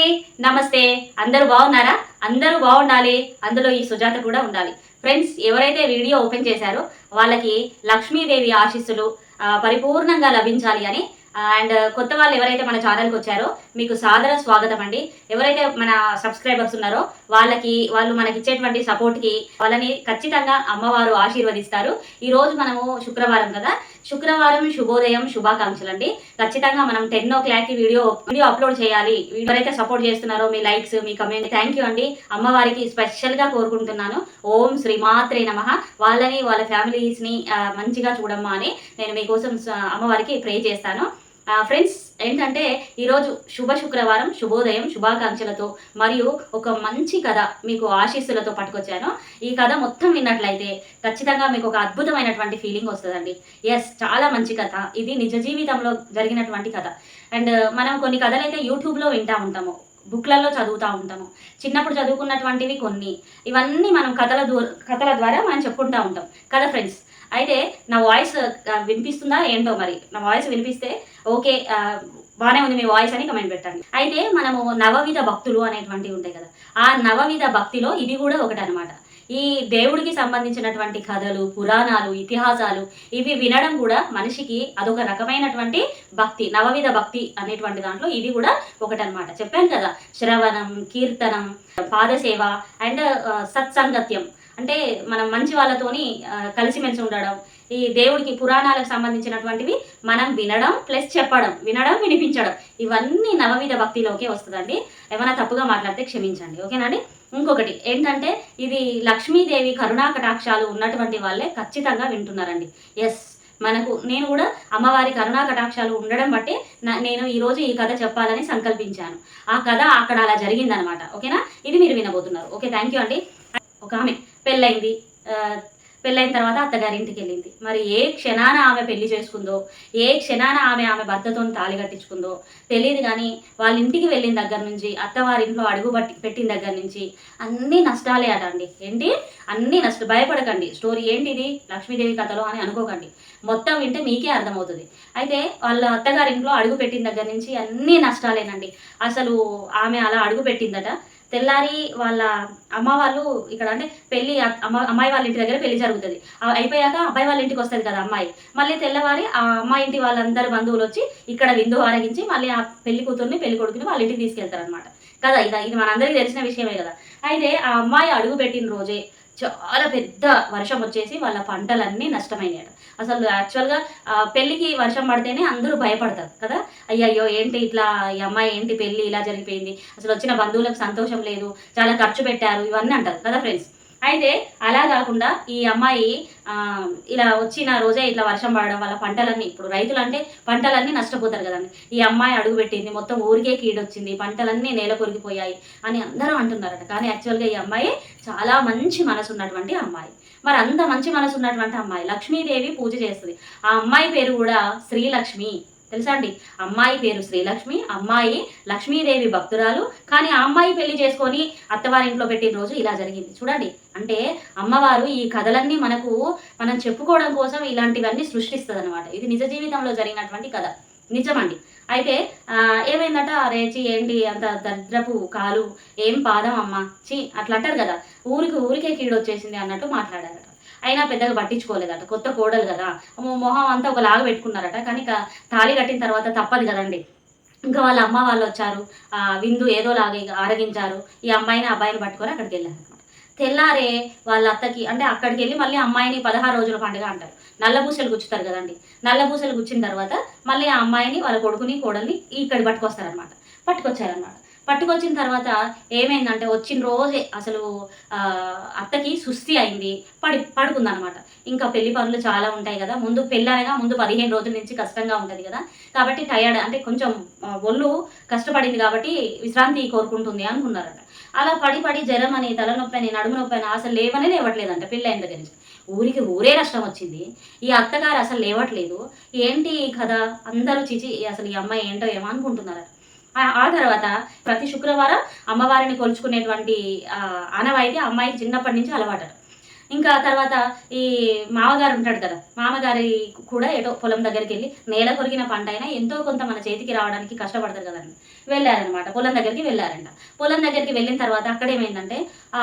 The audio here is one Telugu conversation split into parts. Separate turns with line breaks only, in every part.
అండి నమస్తే. అందరూ బాగున్నారా? అందరూ బాగుండాలి. అందులో ఈ సుజాత కూడా ఉండాలి. ఫ్రెండ్స్ ఎవరైతే వీడియో ఓపెన్ చేశారో వాళ్ళకి లక్ష్మీదేవి ఆశీస్సులు పరిపూర్ణంగా లభించాలి అని. అండ్ కొత్త వాళ్ళు ఎవరైతే మన ఛానల్కి వచ్చారో మీకు సాదర స్వాగతం అండి. ఎవరైతే మన సబ్స్క్రైబర్స్ ఉన్నారో వాళ్ళకి వాళ్ళు మనకి ఇచ్చేటువంటి సపోర్ట్కి వాళ్ళని ఖచ్చితంగా అమ్మవారు ఆశీర్వదిస్తారు. ఈ రోజు మనము శుక్రవారం కదా శుక్రవారం శుభోదయం శుభాకాంక్షలు అండి ఖచ్చితంగా మనం ten o'clock video video upload చేయాలి. ఎవరైతే సపోర్ట్ చేస్తున్నారో మీ లైక్స్ మీ కమెంట్ థ్యాంక్ యూ అండి. అమ్మవారికి స్పెషల్గా కోరుకుంటున్నాను. ఓం శ్రీ మాత్రే నమ. వాళ్ళని వాళ్ళ ఫ్యామిలీస్ని మంచిగా చూడమ్మా అని నేను మీకోసం అమ్మవారికి ప్రే చేస్తాను. ఫ్రెండ్స్ ఏంటంటే ఈరోజు శుభ శుక్రవారం శుభోదయం శుభాకాంక్షలతో మరియు ఒక మంచి కథ మీకు ఆశీస్సులతో పట్టుకొచ్చాను. ఈ కథ మొత్తం విన్నట్లయితే ఖచ్చితంగా మీకు ఒక అద్భుతమైనటువంటి ఫీలింగ్ వస్తుందండి. ఎస్ చాలా మంచి కథ. ఇది నిజ జీవితంలో జరిగినటువంటి కథ. అండ్ మనం కొన్ని కథలు అయితే యూట్యూబ్లో వింటా ఉంటాము. బుక్లలో చదువుతూ ఉంటాము. చిన్నప్పుడు చదువుకున్నటువంటివి కొన్ని. ఇవన్నీ మనం కథల దూ కథల ద్వారా మనం చెప్పుకుంటూ ఉంటాం. కదా ఫ్రెండ్స్? అయితే నా వాయిస్ వినిపిస్తుందా ఏంటో మరి? నా వాయిస్ వినిపిస్తే ఓకే బాగానే ఉంది మీ వాయిస్ అని కమెంట్ పెట్టండి. అయితే మనము నవవిధ భక్తులు అనేటువంటివి ఉంటాయి కదా ఆ నవవిధ భక్తిలో ఇది కూడా ఒకటి అనమాట ఈ దేవుడికి సంబంధించినటువంటి కథలు పురాణాలు ఇతిహాసాలు ఇవి వినడం కూడా మనిషికి అదొక రకమైనటువంటి భక్తి నవవిధ భక్తి అనేటువంటి దాంట్లో ఇది కూడా ఒకటనమాట చెప్పాను కదా శ్రవణం కీర్తనం పాదసేవ అండ్ సత్సంగత్యం. అంటే మనం మంచి వాళ్ళతోని కలిసిమెలిసి ఉండడం ఈ దేవుడికి పురాణాలకు సంబంధించినటువంటివి మనం వినడం ప్లస్ చెప్పడం వినడం వినిపించడం ఇవన్నీ నవవిధ భక్తిలోకే వస్తుందండి. ఏమైనా తప్పుగా మాట్లాడితే క్షమించండి. ఓకేనండి ఇంకొకటి ఏంటంటే ఇది లక్ష్మీదేవి కరుణా కటాక్షాలు ఉన్నటువంటి వాళ్ళే ఖచ్చితంగా వింటున్నారండి. ఎస్ మనకు నేను కూడా అమ్మవారి కరుణా కటాక్షాలు ఉండడం బట్టి నేను ఈరోజు ఈ కథ చెప్పాలని సంకల్పించాను. ఆ కథ అక్కడ అలా జరిగిందనమాట. ఓకేనా? ఇది మీరు వినబోతున్నారు. ఓకే థ్యాంక్ యూ అండి. ఒక ఆమె పెళ్ళైంది. పెళ్ళైన తర్వాత అత్తగారింటికి వెళ్ళింది. మరి ఏ క్షణాన ఆమె పెళ్ళి చేసుకుందో ఏ క్షణాన ఆమె ఆమె భర్తతో తాళి కట్టించుకుందో తెలియదు కానీ వాళ్ళ ఇంటికి వెళ్ళిన దగ్గర నుంచి అత్తవారింట్లో అడుగు పట్టి పెట్టిన దగ్గర నుంచి అన్ని నష్టాలే అట అండి. ఏంటి? అన్ని నష్ట భయపడకండి. స్టోరీ ఏంటి ఇది లక్ష్మీదేవి కథలో అని అనుకోకండి. మొత్తం వింటే మీకే అర్థమవుతుంది. అయితే వాళ్ళ అత్తగారింట్లో అడుగు పెట్టిన దగ్గర నుంచి అన్ని నష్టాలేనండి. అసలు ఆమె అలా అడుగు పెట్టిందట. తెల్లారి వాళ్ళ అమ్మ వాళ్ళు ఇక్కడ అంటే పెళ్ళి అమ్మ అమ్మాయి వాళ్ళ ఇంటి దగ్గర పెళ్ళి జరుగుతుంది. అయిపోయాక అబ్బాయి వాళ్ళ ఇంటికి వస్తుంది కదా అమ్మాయి. మళ్ళీ తెల్లవారి ఆ అమ్మాయి ఇంటి వాళ్ళందరి బంధువులు వచ్చి ఇక్కడ విందు ఆరగించి మళ్ళీ ఆ పెళ్ళి కూతుర్ని పెళ్ళి కొడుకుని వాళ్ళ ఇంటికి తీసుకెళ్తారు అనమాట కదా ఇది ఇది మనందరికీ తెలిసిన విషయమే కదా. అయితే ఆ అమ్మాయి అడుగు పెట్టిన రోజే చాలా పెద్ద వర్షం వచ్చేసి వాళ్ళ పంటలన్నీ నష్టమైనాయట అసలు యాక్చువల్గా పెళ్ళికి వర్షం పడితేనే అందరూ భయపడతారు కదా? అయ్యయ్యో ఏంటి ఇట్లా ఈ అమ్మాయి ఏంటి పెళ్ళి ఇలా జరిగిపోయింది? అసలు వచ్చిన బంధువులకు సంతోషం లేదు చాలా ఖర్చు పెట్టారు ఇవన్నీ అంటారు కదా ఫ్రెండ్స్ అయితే అలా కాకుండా ఈ అమ్మాయి ఇలా వచ్చిన రోజే ఇట్లా వర్షం పడడం వల్ల పంటలన్నీ ఇప్పుడు రైతులు అంటే పంటలన్నీ నష్టపోతారు కదండి. ఈ అమ్మాయి అడుగుపెట్టింది మొత్తం ఊరికే కీడొచ్చింది పంటలన్నీ నేల కొరిగిపోయాయి అని అందరూ అంటున్నారట. కానీ యాక్చువల్గా ఈ అమ్మాయి చాలా మంచి మనసు ఉన్నటువంటి అమ్మాయి. మరి అంత మంచి మనసు ఉన్నటువంటి అమ్మాయి లక్ష్మీదేవి పూజ చేస్తుంది. ఆ అమ్మాయి పేరు కూడా శ్రీలక్ష్మి. తెలుసా అండి? అమ్మాయి పేరు శ్రీలక్ష్మి అమ్మాయి లక్ష్మీదేవి భక్తురాలు. కానీ ఆ అమ్మాయి పెళ్ళి చేసుకొని అత్తవారింట్లో పెట్టిన రోజు ఇలా జరిగింది. చూడండి అంటే అమ్మవారు ఈ కథలన్నీ మనకు మనం చెప్పుకోవడం కోసం ఇలాంటివన్నీ సృష్టిస్తుంది అనమాట ఇది నిజ జీవితంలో జరిగినటువంటి కథ. నిజమండి. అయితే ఆ, ఏమైందట? రేచి ఏంటి? అంత దరిద్రపు కాలు ఏం పాదం అమ్మ? చి అట్లా అంటారు కదా. ఊరికి ఊరికే కీడు వచ్చేసింది అన్నట్టు మాట్లాడారట. అయినా పెద్దగా పట్టించుకోలేదట కొత్త కోడలు కదా. మొహం అంతా ఒకలాగా పెట్టుకున్నారట. కానీ తాళి కట్టిన తర్వాత తప్పదు కదండి. ఇంకా వాళ్ళ అమ్మ వాళ్ళు వచ్చారు. ఆ విందు ఏదోలాగా ఆరగించారు. ఈ అమ్మాయిని అబ్బాయిని పట్టుకొని అక్కడికి వెళ్ళారు తెల్లారే వాళ్ళ అత్తకి అంటే అక్కడికి వెళ్ళి మళ్ళీ అమ్మాయిని పదహారు రోజుల పండుగ అంటారు. నల్లబూసలు గుచ్చుతారు కదండి. నల్లబూసలు గుచ్చిన తర్వాత మళ్ళీ ఆ అమ్మాయిని వాళ్ళ కొడుకుని కోడల్ని ఇక్కడ పట్టుకొస్తారనమాట పట్టుకొచ్చారనమాట పట్టుకొచ్చిన తర్వాత ఏమైందంటే వచ్చిన రోజే అసలు అత్తకి సుస్థి అయింది. పడి పడుకుందనమాట. ఇంకా పెళ్ళి పనులు చాలా ఉంటాయి కదా. ముందు పెళ్ళనగా ముందు పదిహేను రోజుల నుంచి కష్టంగా ఉంటుంది కదా. కాబట్టి టయర్డ్ అంటే కొంచెం ఒళ్ళు కష్టపడింది కాబట్టి విశ్రాంతి కోరుకుంటుంది అనుకున్నారట. అలా పడి పడి జ్వరం అని తలనొప్పి అని నడుము నొప్పి అని అసలు లేవనే లేవట్లేదంట పెళ్ళైన దగ్గర నుంచి. ఊరికి ఊరే నష్టం వచ్చింది. ఈ అత్తగారు అసలు లేవట్లేదు. ఏంటి కదా కథ? అందరూ చిచి అసలు ఈ అమ్మాయి ఏంటో ఏమో అనుకుంటున్నారట. ఆ తర్వాత ప్రతి శుక్రవారం అమ్మవారిని కొలుచుకునేటువంటి ఆనవాయితీ ఆ అమ్మాయికి చిన్నప్పటి నుంచి అలవాట ఇంకా తర్వాత ఈ మామగారు ఉంటాడు కదా మామగారి కూడా ఏటో పొలం దగ్గరికి వెళ్ళి నేల కొరిగిన పంట అయినా ఎంతో కొంత మన చేతికి రావడానికి కష్టపడతారు కదండి. వెళ్ళారనమాట పొలం దగ్గరికి వెళ్ళారంట. పొలం దగ్గరికి వెళ్ళిన తర్వాత అక్కడ ఏమైందంటే ఆ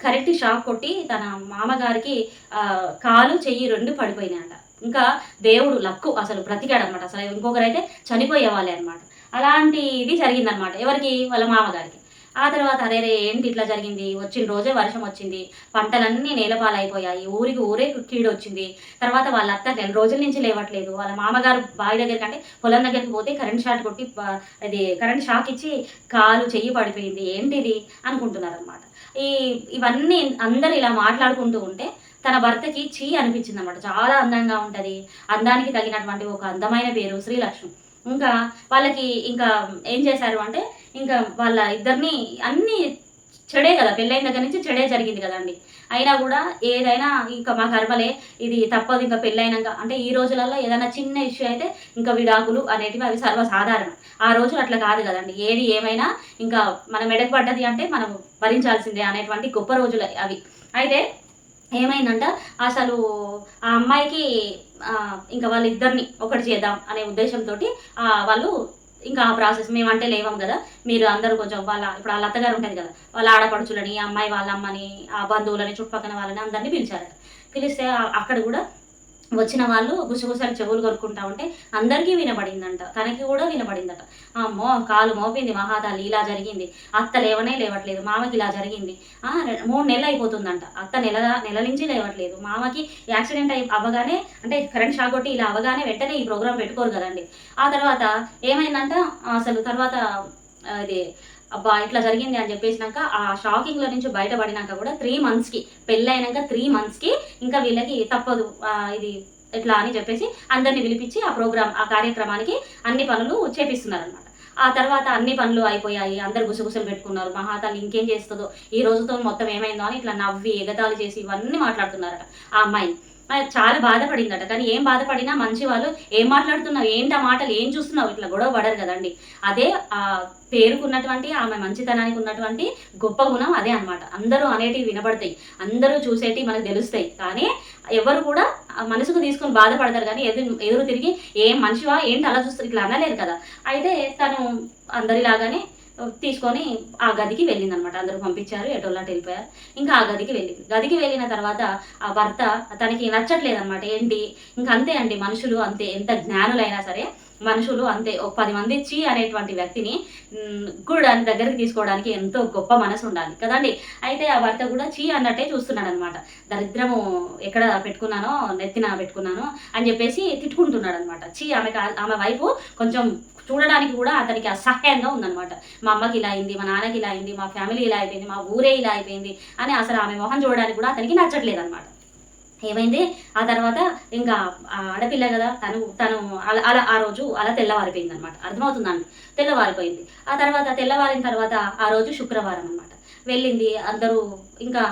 కరెక్ట్ షాక్ కొట్టి తన మామగారికి ఆ, కాలు చెయ్యి రెండు పడిపోయినాయంట. ఇంకా దేవుడు లక్కు అసలు బ్రతికాడు అనమాట అసలు ఇంకొకరైతే చనిపోయే వాళ్ళే అనమాట అలాంటి ఇది జరిగిందనమాట ఎవరికి? వాళ్ళ మామగారికి. ఆ తర్వాత అరే రే ఏంటి ఇట్లా జరిగింది? వచ్చిన రోజే వర్షం వచ్చింది. పంటలన్నీ నేలపాలైపోయాయి. ఊరికి ఊరే కీడు వచ్చింది తర్వాత వాళ్ళ అత్త నెల రోజుల నుంచి లేవట్లేదు. వాళ్ళ మామగారు బావి దగ్గరికి అంటే పొలం దగ్గరికి పోతే కరెంట్ షాట్ కొట్టి అది కరెంట్ షాక్ ఇచ్చి కాలు చెయ్యి పడిపోయింది. ఏంటిది? అనుకుంటున్నారు అనమాట ఈ ఇవన్నీ అందరు ఇలా మాట్లాడుకుంటూ ఉంటే తన భర్తకి చీ అనిపించింది అనమాట చాలా అందంగా ఉంటది. అందానికి తగినటువంటి ఒక అందమైన పేరు శ్రీలక్ష్మి ఇంకా వాళ్ళకి ఇంకా ఏం చేశారు అంటే ఇంకా వాళ్ళ ఇద్దరిని అన్ని చెడే కదా పెళ్ళైన దగ్గర నుంచి చెడే జరిగింది కదండి. అయినా కూడా ఏదైనా ఇంకా మా కర్మలే ఇది తప్పదు ఇంకా పెళ్ళైనాక అంటే ఈ రోజులలో ఏదైనా చిన్న ఇష్యూ అయితే ఇంకా విడాకులు అనేటివి అవి సర్వసాధారణం. ఆ రోజులు అట్లా కాదు కదండి. ఏది ఏమైనా ఇంకా మనం మెడకు పడ్డది అంటే మనం భరించాల్సిందే అనేటువంటి గొప్ప రోజులు అవి. అయితే ఏమైందంట? అసలు ఆ అమ్మాయికి ఇంకా వాళ్ళిద్దరిని ఒకటి చేద్దాం అనే ఉద్దేశంతో వాళ్ళు ఇంకా ఆ ప్రాసెస్ మేము అంటే లేవాం కదా. మీరు అందరూ కొంచెం వాళ్ళ ఇప్పుడు వాళ్ళ అత్తగారు ఉంటుంది కదా వాళ్ళ ఆడపడుచులని అమ్మాయి వాళ్ళ అమ్మని ఆ బంధువులని చుట్టుపక్కల వాళ్ళని అందరినీ పిలిచారట. పిలిస్తే అక్కడ కూడా వచ్చిన వాళ్ళు గుసగుసలు చెవులు కొనుక్కుంటా ఉంటే అందరికీ వినబడిందంట తనకి కూడా వినబడిందట అమ్మో కాలు మోపింది మహాదాలి ఇలా జరిగింది. అత్త లేవనే లేవట్లేదు. మామకి ఇలా జరిగింది. ఆ, మూడు నెలలు అయిపోతుందంట. అత్త నెల నెల నుంచి లేవట్లేదు. మామకి యాక్సిడెంట్ అయి అవ్వగానే అంటే కరెంట్ షాక్ కొట్టి ఇలా అవ్వగానే వెంటనే ఈ ప్రోగ్రామ్ పెట్టుకోరు కదండి. ఆ తర్వాత ఏమైందంట? అసలు తర్వాత ఇది అబ్బా ఇట్లా జరిగింది అని చెప్పేసినాక ఆ షాకింగ్లో నుంచి బయటపడినాక కూడా త్రీ మంత్స్కి పెళ్ళైనాక త్రీ మంత్స్కి ఇంకా వీళ్ళకి తప్పదు ఇది ఎట్లా అని చెప్పేసి అందరిని పిలిపించి ఆ ప్రోగ్రామ్ ఆ కార్యక్రమానికి అన్ని పనులు చేపిస్తున్నారనమాట ఆ తర్వాత అన్ని పనులు అయిపోయాయి అందరు గుసగుసలు పెట్టుకున్నారు. మహాతల్లి ఇంకేం చేస్తుందో ఈ రోజుతో మొత్తం ఏమైందో అని ఇట్లా నవ్వి ఎగతాళి చేసి ఇవన్నీ మాట్లాడుతున్నారట. ఆ అమ్మాయి చాలా బాధపడిందట. కానీ ఏం బాధపడినా మంచి వాళ్ళు ఏం మాట్లాడుతున్నావు? ఏంటి ఆ మాటలు? ఏం చూస్తున్నావు? ఇట్లా గొడవ పడరు కదండి. అదే ఆ పేరుకున్నటువంటి ఆమె మంచితనానికి ఉన్నటువంటి గొప్ప గుణం అదే అన్నమాట. అందరూ అనేటివి వినబడతాయి. అందరూ చూసేటివి మనకు తెలుస్తాయి. కానీ ఎవరు కూడా మనసుకు తీసుకొని బాధపడతారు. కానీ ఎదురు ఎదురు తిరిగి ఏం మనిషివా ఏంటి అలా చూస్తారు ఇట్లా అనలేరు కదా. అయితే తను అందరిలాగానే తీసుకొని ఆ గదికి వెళ్ళింది అనమాట అందరూ పంపించారు ఎటోలాట్ వెళ్ళిపోయారు. ఇంకా ఆ గదికి వెళ్ళింది. గదికి వెళ్ళిన తర్వాత ఆ భర్త తనకి నచ్చట్లేదు అనమాట ఏంటి? ఇంకా అంతే అండి మనుషులు అంతే. ఎంత జ్ఞానులైనా సరే మనుషులు అంతే ఒక పది మంది చీ అనేటువంటి వ్యక్తిని మ్, అని దగ్గరికి తీసుకోవడానికి ఎంతో గొప్ప మనసు ఉండాలి. కదండి? అయితే ఆ భర్త కూడా చీ అన్నట్టే చూస్తున్నాడు అనమాట దరిద్రము ఎక్కడ పెట్టుకున్నానో నెత్తిన పెట్టుకున్నాను అని చెప్పేసి తిట్టుకుంటున్నాడు అనమాట చీ ఆమె ఆమె వైపు కొంచెం చూడడానికి కూడా అతనికి అసహ్యంగా ఉందన్నమాట మా అమ్మకి ఇలా అయింది మా నాన్నకి ఇలా అయింది మా ఫ్యామిలీ ఇలా అయిపోయింది మా ఊరే ఇలా అయిపోయింది అని అసలు ఆమె మొహం చూడడానికి కూడా అతనికి నచ్చట్లేదు అనమాట ఏమైంది? ఆ తర్వాత ఇంకా ఆ ఆడపిల్ల కదా తను తను అలా అలా ఆ రోజు అలా తెల్లవారిపోయింది అనమాట అర్థమవుతుందండి తెల్లవారిపోయింది. ఆ తర్వాత తెల్లవారిన తర్వాత ఆ రోజు శుక్రవారం అనమాట వెళ్ళింది అందరూ ఇంకా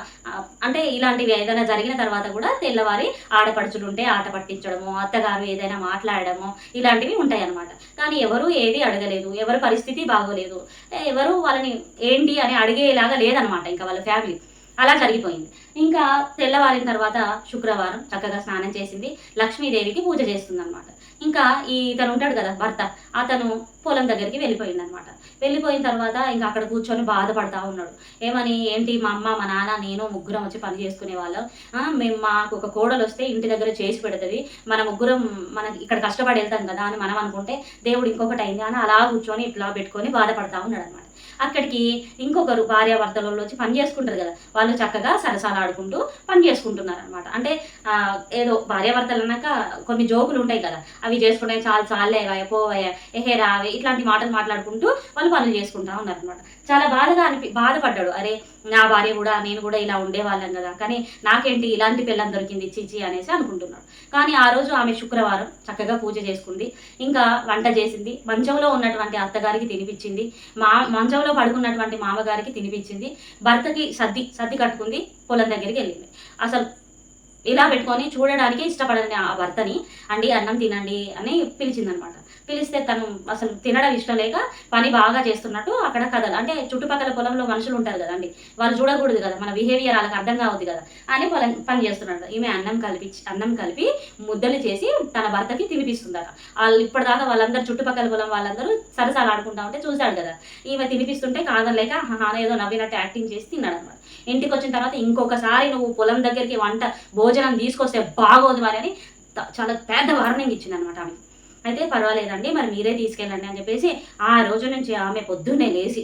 అంటే ఇలాంటివి ఏదైనా జరిగిన తర్వాత కూడా తెల్లవారి ఆడపడుచులు ఉంటే ఆట పట్టించడము అత్తగారు ఏదైనా మాట్లాడడము ఇలాంటివి ఉంటాయి అన్నమాట కానీ ఎవరు ఏది అడగలేదు ఎవరి పరిస్థితి బాగోలేదు. ఎవరు వాళ్ళని ఏంటి అని అడిగేలాగా లేదనమాట ఇంకా వాళ్ళ ఫ్యామిలీ. అలా జరిగిపోయింది. ఇంకా తెల్లవారిన తర్వాత శుక్రవారం చక్కగా స్నానం చేసింది. లక్ష్మీదేవికి పూజ చేస్తుంది అనమాట ఇంకా ఈ ఇతను ఉంటాడు కదా భర్త అతను పొలం దగ్గరికి వెళ్ళిపోయింది అనమాట వెళ్ళిపోయిన తర్వాత ఇంకా అక్కడ కూర్చొని బాధపడతా ఉన్నాడు. ఏమని ఏంటి మా అమ్మ మా నాన్న నేను ముగ్గురం వచ్చి పని చేసుకునే వాళ్ళం. మేము మాకు ఒక కోడలు వస్తే ఇంటి దగ్గర చేసి పెడుతుంది. మన ముగ్గురం మన ఇక్కడ కష్టపడి వెళ్తాం కదా అని మనం అనుకుంటే దేవుడు ఇంకొకటి అయింది అని అలా కూర్చొని ఇట్లా పెట్టుకొని బాధపడతా ఉన్నాడు అనమాట అక్కడికి ఇంకొకరు భార్యాభర్తలలో వచ్చి పని చేసుకుంటారు కదా. వాళ్ళు చక్కగా సరసాలాడుకుంటూ పని చేసుకుంటున్నారు అనమాట అంటే ఏదో భార్యాభర్తలు అన్నాక కొన్ని జోకులు ఉంటాయి కదా. అవి చేసుకుంటే చాలు చాలేవా పోవయ్య ఎహే అవి ఇట్లాంటి మాటలు మాట్లాడుకుంటూ వాళ్ళు పనులు చేసుకుంటా ఉన్నారు అనమాట చాలా బాధగా అనిపి బాధపడ్డాడు. అరే నా భార్య కూడా నేను కూడా ఇలా ఉండేవాళ్ళం కదా. కానీ నాకేంటి ఇలాంటి పిల్లలు దొరికింది చిచి అనేసి అనుకుంటున్నాడు. కానీ ఆ రోజు ఆమె శుక్రవారం చక్కగా పూజ చేసుకుంది. ఇంకా వంట చేసింది. మంచంలో ఉన్నటువంటి అత్తగారికి తినిపించింది. మా మంచంలో పడుకున్నటువంటి మామగారికి తినిపించింది. భర్తకి సర్ది సర్ది కట్టుకుంది. పొలం దగ్గరికి వెళ్ళింది. అసలు ఇలా పెట్టుకొని చూడడానికి ఇష్టపడని ఆ భర్తని అండి అన్నం తినండి అని పిలిచిందనమాట. పిలిస్తే తను అసలు తినడం ఇష్టం లేక పని బాగా చేస్తున్నట్టు అక్కడ కథలు అంటే చుట్టుపక్కల పొలంలో మనుషులు ఉంటారు కదండి వాళ్ళు చూడకూడదు కదా మన బిహేవియర్ వాళ్ళకి అర్థం కావద్దు కదా అని పొలం పని చేస్తున్నాడు. ఈమె అన్నం కలిపి అన్నం కలిపి ముద్దలు చేసి తన భర్తకి తినిపిస్తుందట. వాళ్ళు ఇప్పటిదాకా వాళ్ళందరూ చుట్టుపక్కల పొలం వాళ్ళందరూ సరసాలు ఆడుకుంటా ఉంటే చూశాడు కదా ఈమె తినిపిస్తుంటే కాదలేక "ఆహా" ఏదో నవ్వినట్టు యాక్టింగ్ చేసి తిన్నాడు అనమాట ఇంటికి వచ్చిన తర్వాత ఇంకొకసారి నువ్వు పొలం దగ్గరికి వంట భోజనం తీసుకొస్తే బాగోదు మరి అని చాలా పెద్ద వార్నింగ్ ఇచ్చింది అనమాట ఆమె అయితే పర్వాలేదండి మరి మీరే తీసుకెళ్ళండి అని చెప్పేసి ఆ రోజు నుంచి ఆమె పొద్దున్నే లేచి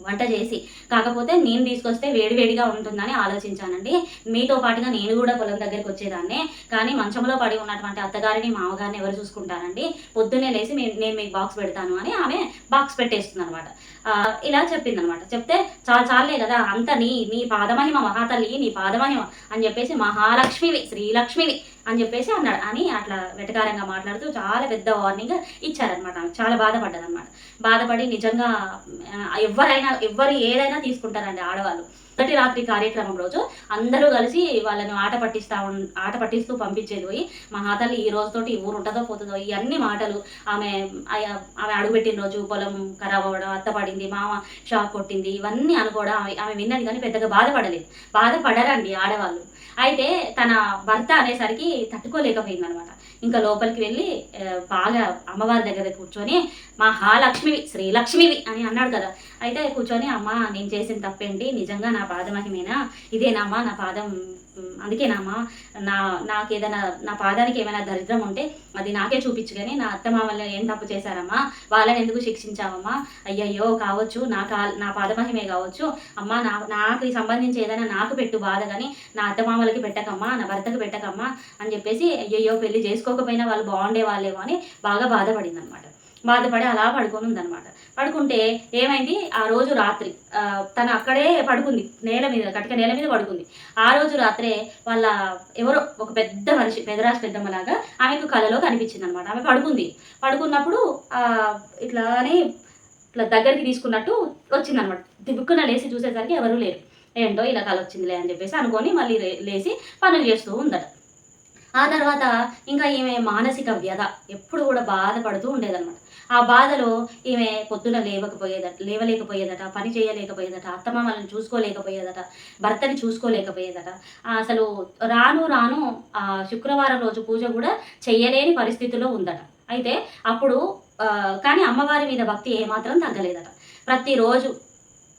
వంట చేసి కాకపోతే నేను తీసుకొస్తే వేడివేడిగా ఉంటుందని ఆలోచించానండి. మీతో పాటుగా నేను కూడా పొలం దగ్గరికి వచ్చేదాన్నే కానీ మంచంలో పడి ఉన్నటువంటి అత్తగారిని మామగారిని ఎవరు చూసుకుంటారండి? పొద్దున్నే లేచి నేను మీకు బాక్స్ పెడతాను అని ఆమె బాక్స్ పెట్టేస్తుంది అనమాట ఇలా చెప్పింది అనమాట చెప్తే చాలా చాలే కదా అంత నీ నీ పాదమహిమ మహాతల్లి నీ పాదమహిమ అని చెప్పేసి మహాలక్ష్మివి శ్రీలక్ష్మివి అని చెప్పేసి అన్నాడు. అని అట్లా వెటకారంగా మాట్లాడుతూ చాలా పెద్ద వార్నింగ్ ఇచ్చారనమాట ఆమె. చాలా బాధపడ్డదన్నమాట బాధపడి నిజంగా ఎవరైనా ఎవరు ఏదైనా తీసుకుంటారండి ఆడవాళ్ళు. మొదటి రాత్రి కార్యక్రమం రోజు అందరూ కలిసి వాళ్ళని ఆట పట్టిస్తా ఆట పట్టిస్తూ పంపించేది పోయి మహాతల్లి ఈ రోజుతోటి ఈ ఊరు ఉంటుందో పోతుందో ఇవన్నీ మాటలు ఆమె ఆమె అడుగుపెట్టిన రోజు పొలం ఖరాబ్ అవ్వడం అత్త పడింది మామ షాక్ కొట్టింది ఇవన్నీ అనుకోవడం ఆమె విన్నది కానీ పెద్దగా బాధపడలేదు. బాధపడరండి ఆడవాళ్ళు. అయితే తన భర్త అనేసరికి తట్టుకోలేకపోయింది అనమాట ఇంకా లోపలికి వెళ్ళి బాగా అమ్మవారి దగ్గర కూర్చొని మహాలక్ష్మివి శ్రీలక్ష్మివి అని అన్నాడు కదా అయితే కూర్చొని అమ్మ నేను చేసిన తప్పేంటి? నిజంగా నా పాదమహిమేనా ఇదేనామ్మా నా పాదం అందుకేనామ్మా నా నాకు ఏదైనా నా పాదానికి ఏమైనా దరిద్రం ఉంటే అది నాకే చూపించు కానీ నా అత్త మామల్ని ఏం తప్పు చేశారమ్మా? వాళ్ళని ఎందుకు శిక్షించావమ్మా? అయ్యయ్యో కావచ్చు నా కా నా పాదమహిమే కావచ్చు. అమ్మా నా నాకు సంబంధించి ఏదైనా నాకు పెట్టు బాధ కానీ నా అత్తమామలకి పెట్టకమ్మా నా భర్తకు పెట్టకమ్మా అని చెప్పేసి అయ్యయ్యో పెళ్ళి చేసుకోకపోయినా వాళ్ళు బాగుండే వాళ్ళేమో అని బాగా బాధపడింది అనమాట బాధపడి అలా పడుకొని ఉందన్నమాట. పడుకుంటే ఏమైంది? ఆ రోజు రాత్రి ఆ, తను అక్కడే పడుకుంది నేల మీద కటిక నేల మీద పడుకుంది. ఆ రోజు రాత్రే వాళ్ళ ఎవరో ఒక పెద్ద మనిషి పెదరాశి పెద్దమ్మలాగా ఆమెకు కలలో కనిపించింది అనమాట ఆమె పడుకుంది. పడుకున్నప్పుడు ఇట్లా అని ఇట్లా దగ్గరికి తీసుకున్నట్టు వచ్చిందనమాట దిబ్బుక్కున లేచి చూసేసరికి ఎవరూ లేరు. ఏంటో ఇలా కళ వచ్చిందిలే అని చెప్పేసి అనుకొని మళ్ళీ లేచి పనులు చేస్తూ ఉందట. ఆ తర్వాత ఇంకా ఈమె మానసిక వ్యధ ఎప్పుడు కూడా బాధపడుతూ ఉండేదన్నమాట. ఆ బాధలో ఈమె పొద్దున లేవకపోయేదట లేవలేకపోయేదట పని చేయలేకపోయేదట అత్తమామలను చూసుకోలేకపోయేదట భర్తని చూసుకోలేకపోయేదట. అసలు రాను రాను ఆ శుక్రవారం రోజు పూజ కూడా చెయ్యలేని పరిస్థితిలో ఉందట. అయితే అప్పుడు ఆ, కానీ అమ్మవారి మీద భక్తి ఏమాత్రం తగ్గలేదట. ప్రతిరోజు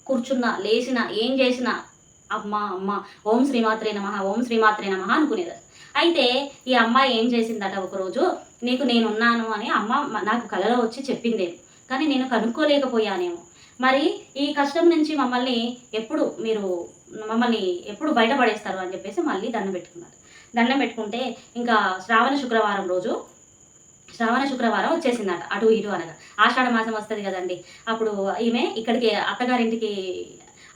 కూర్చున్నా లేచినా ఏం చేసినా అమ్మ అమ్మ ఓం శ్రీమాత్రే నమ ఓం శ్రీమాత్రే నమ అనుకునేదట. అయితే ఈ అమ్మాయి ఏం చేసిందట ఒకరోజు? నీకు నేనున్నాను అని అమ్మ నాకు కలలో వచ్చి చెప్పింది. కానీ నేను కనుక్కోలేకపోయానేమో. మరి ఈ కష్టం నుంచి మమ్మల్ని ఎప్పుడు మీరు మమ్మల్ని ఎప్పుడు బయటపడేస్తారు అని చెప్పేసి మళ్ళీ దండం పెట్టుకున్నారు. దండం పెట్టుకుంటే ఇంకా శ్రావణ శుక్రవారం రోజు శ్రావణ శుక్రవారం వచ్చేసిందట. అటు ఇటు అనగా. ఆషాఢ మాసం వస్తుంది కదండి. అప్పుడు ఈమె ఇక్కడికి అత్తగారింటికి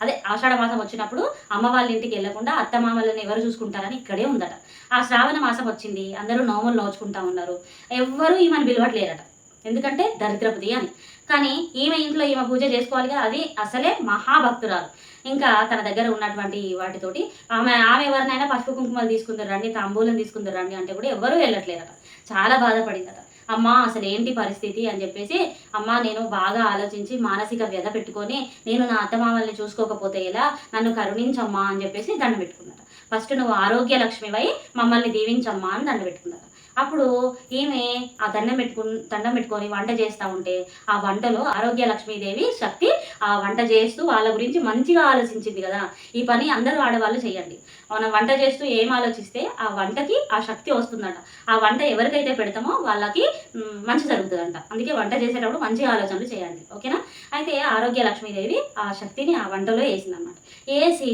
అదే ఆషాఢ మాసం వచ్చినప్పుడు అమ్మ వాళ్ళ ఇంటికి వెళ్ళకుండా అత్తమామలను ఎవరు చూసుకుంటారని ఇక్కడే ఉందట. ఆ శ్రావణ మాసం వచ్చింది అందరూ నోములు నోచుకుంటా ఉన్నారు. ఎవ్వరూ ఈమెను పిలవట్లేరట ఎందుకంటే దరిద్రపతి అని. కానీ ఈమె ఇంట్లో ఈమె పూజ చేసుకోవాలిగా అది అసలే మహాభక్తురాలు. ఇంకా తన దగ్గర ఉన్నటువంటి వాటితోటి ఆమె ఆమె ఎవరినైనా పసుపు కుంకుమలు తీసుకుందరు రండి తాంబూలం తీసుకుందరు రండి అంటే కూడా ఎవరూ వెళ్ళట్లేరట చాలా బాధపడిందట. అమ్మా అసలు ఏంటి పరిస్థితి అని చెప్పేసి అమ్మా నేను బాగా ఆలోచించి మానసిక వ్యధ పెట్టుకొని నేను నా అత్తమామల్ని చూసుకోకపోతే ఎలా? నన్ను కరుణించమ్మా అని చెప్పేసి దండం పెట్టుకున్నట ఫస్ట్ నువ్వు ఆరోగ్య లక్ష్మివై మమ్మల్ని దీవించమ్మా అని దండ పెట్టుకున్నారు అప్పుడు ఈమె ఆ దండం పెట్టుకు దండం పెట్టుకొని వంట చేస్తూ ఉంటే ఆ వంటలో ఆరోగ్య లక్ష్మీదేవి శక్తి ఆ వంట చేస్తూ వాళ్ళ గురించి మంచిగా ఆలోచించింది కదా. ఈ పని అందరూ ఆడవాళ్ళు చేయండి. మనం వంట చేస్తూ ఏం ఆలోచిస్తే ఆ వంటకి ఆ శక్తి వస్తుందంట. ఆ వంట ఎవరికైతే పెడతామో వాళ్ళకి మంచి జరుగుతుందంట. అందుకే వంట చేసేటప్పుడు మంచి ఆలోచనలు చేయండి. ఓకేనా? అయితే ఆరోగ్య లక్ష్మీదేవి ఆ శక్తిని ఆ వంటలో వేసిందన్నమాట. వేసి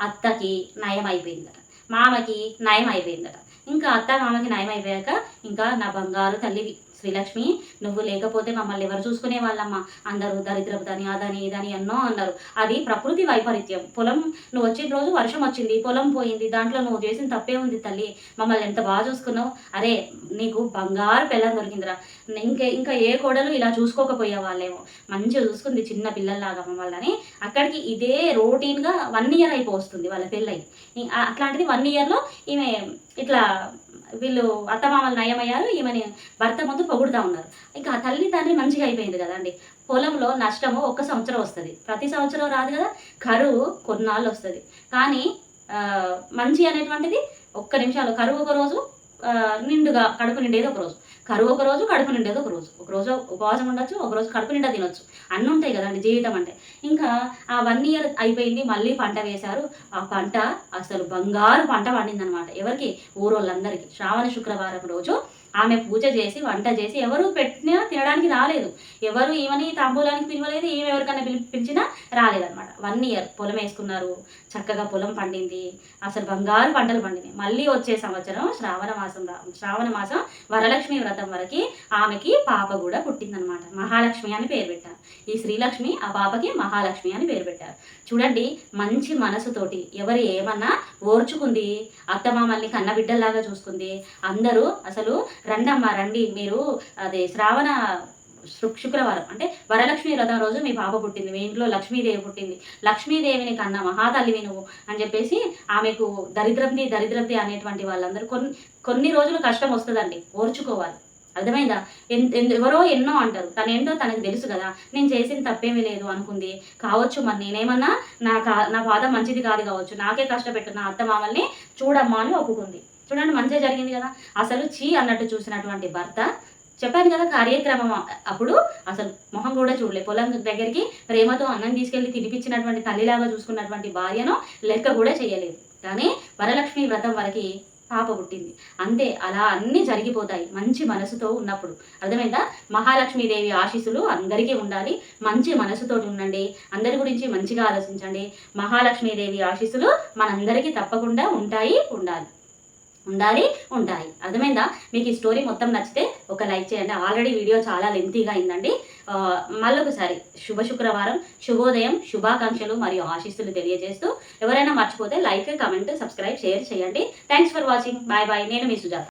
అత్తకి నయం అయిపోయిందట మామకి నయం అయిపోయిందట ఇంకా అత్త మామకి నయం అయిపోయాక ఇంకా నా బంగారు తల్లివి. శ్రీలక్ష్మి నువ్వు లేకపోతే మమ్మల్ని ఎవరు చూసుకునే వాళ్ళమ్మా? అందరూ దరిద్రపుదని అదని ఇదని ఎన్నో అన్నారు అది ప్రకృతి వైపరీత్యం. పొలం నువ్వు వచ్చిన రోజు వర్షం వచ్చింది పొలం పోయింది దాంట్లో నువ్వు చేసిన తప్పే ఉంది తల్లి. మమ్మల్ని ఎంత బాగా చూసుకున్నావు? అరే నీకు బంగారు పిల్లని దొరికిందిరా. ఇంకా ఇంకా ఏ కోడలు ఇలా చూసుకోకపోయే వాళ్ళేమో? మంచిగా చూసుకుంది చిన్న పిల్లల్లాగా మమ్మల్ని. అక్కడికి ఇదే రొటీన్గా వన్ ఇయర్ అయిపోతుంది వాళ్ళ పెళ్ళై అట్లాంటిది వన్ ఇయర్లో ఈమె ఇట్లా వీళ్ళు అత్తమామలు నయమయ్యారు ఈమెని భర్త ముందు పొగుడుతూ ఉన్నారు. ఇంకా ఆ తల్లి తండ్రి మంచిగా అయిపోయింది కదండి. పొలంలో నష్టము ఒక్క సంవత్సరం వస్తుంది. ప్రతి సంవత్సరం రాదు కదా కరువు కొన్నాళ్ళు వస్తుంది. కానీ మంచి అనేటువంటిది ఒక్క నిమిషాలు కరువు ఒక రోజు నిండుగా కడుపు నిండేది ఒక రోజు. కరువు ఒక రోజు కడుపు నిండేది ఒక రోజు. ఒక రోజు ఉపవాసం ఉండొచ్చు ఒక రోజు కడుపు నిండా తినొచ్చు. అన్నీ ఉంటాయి కదండి జీవితం అంటే. ఇంకా ఆ వన్ ఇయర్ అయిపోయింది మళ్ళీ పంట వేశారు. ఆ పంట అసలు బంగారు పంట పండిందనమాట ఎవరికి? ఊరోళ్ళందరికీ. శ్రావణ శుక్రవారం రోజు ఆమె పూజ చేసి వంట చేసి ఎవరు పెట్టినా తినడానికి రాలేదు. ఎవరు ఈమెని తాంబూలానికి పిలవలేదు ఈమె ఎవరికైనా పిలి పిలిచినా రాలేదన్నమాట. వన్ ఇయర్ పొలం వేసుకున్నారు. చక్కగా పొలం పండింది. అసలు బంగారు పంటలు పండినాయి మళ్ళీ వచ్చే సంవత్సరం శ్రావణ మాసం శ్రావణ మాసం వరలక్ష్మి వ్రతం వరకు ఆమెకి పాప కూడా పుట్టిందనమాట మహాలక్ష్మి అని పేరు పెట్టారు. ఈ శ్రీలక్ష్మి ఆ పాపకి మహాలక్ష్మి అని పేరు పెట్టారు. చూడండి మంచి మనసుతోటి ఎవరు ఏమన్నా ఓర్చుకుంది అత్తమామల్ని కన్నబిడ్డల్లాగా చూసుకుంది అందరూ అసలు రండమ్మా రండి. మీరు అదే శ్రావణ శుక్- శుక్రవారం అంటే వరలక్ష్మి వ్రతం రోజు మీ పాప పుట్టింది మీ ఇంట్లో లక్ష్మీదేవి పుట్టింది. లక్ష్మీదేవిని కన్నా మహాతల్లివి నువ్వు అని చెప్పేసి ఆమెకు దరిద్రంది దరిద్రది అనేటువంటి వాళ్ళందరూ కొన్ని కొన్ని రోజులు కష్టం వస్తుందండి. ఓర్చుకోవాలి. అర్థమైందా? ఎన్ ఎవరో ఎన్నో అంటారు. తను ఏంటో తనకు తెలుసు కదా. నేను చేసిన తప్పేమీ లేదు అనుకుంది. కావచ్చు మరి నేనేమన్నా నా కా నా పాదం మంచిది కాదు కావచ్చు. నాకే కష్టపెట్టు నా అత్త మామల్ని చూడమ్మా అని ఒప్పుకుంది. చూడండి మంచిగా జరిగింది కదా. అసలు చీ అన్నట్టు చూసినటువంటి భర్త చెప్పాను కదా కార్యక్రమం అప్పుడు అసలు మొహం కూడా చూడలే. పొలం దగ్గరికి ప్రేమతో అన్నం తీసుకెళ్ళి తినిపించినటువంటి తల్లిలాగా చూసుకున్నటువంటి భార్యను లెక్క కూడా చేయలేదు. కానీ వరలక్ష్మి వ్రతం వరకు పాప పుట్టింది. అంతే అలా అన్నీ జరిగిపోతాయి. మంచి మనసుతో ఉన్నప్పుడు. అర్థమైందా? మహాలక్ష్మీదేవి ఆశీస్సులు అందరికీ ఉండాలి. మంచి మనసుతోటి ఉండండి. అందరి గురించి మంచిగా ఆలోచించండి. మహాలక్ష్మీదేవి ఆశీస్సులు మనందరికీ తప్పకుండా ఉంటాయి ఉండాలి. ఉండాలి ఉంటాయి. అర్థమైందా? మీకు ఈ స్టోరీ మొత్తం నచ్చితే ఒక లైక్ చేయండి. ఆల్రెడీ వీడియో చాలా లెంతీగా అయిందండి. మళ్ళొకసారి శుభ శుక్రవారం శుభోదయం శుభాకాంక్షలు మరియు ఆశీస్సులు తెలియజేస్తూ ఎవరైనా మర్చిపోతే లైక్ కమెంట్ సబ్స్క్రైబ్ షేర్ చేయండి. Thanks for watching bye bye నేను మీ సుజాత.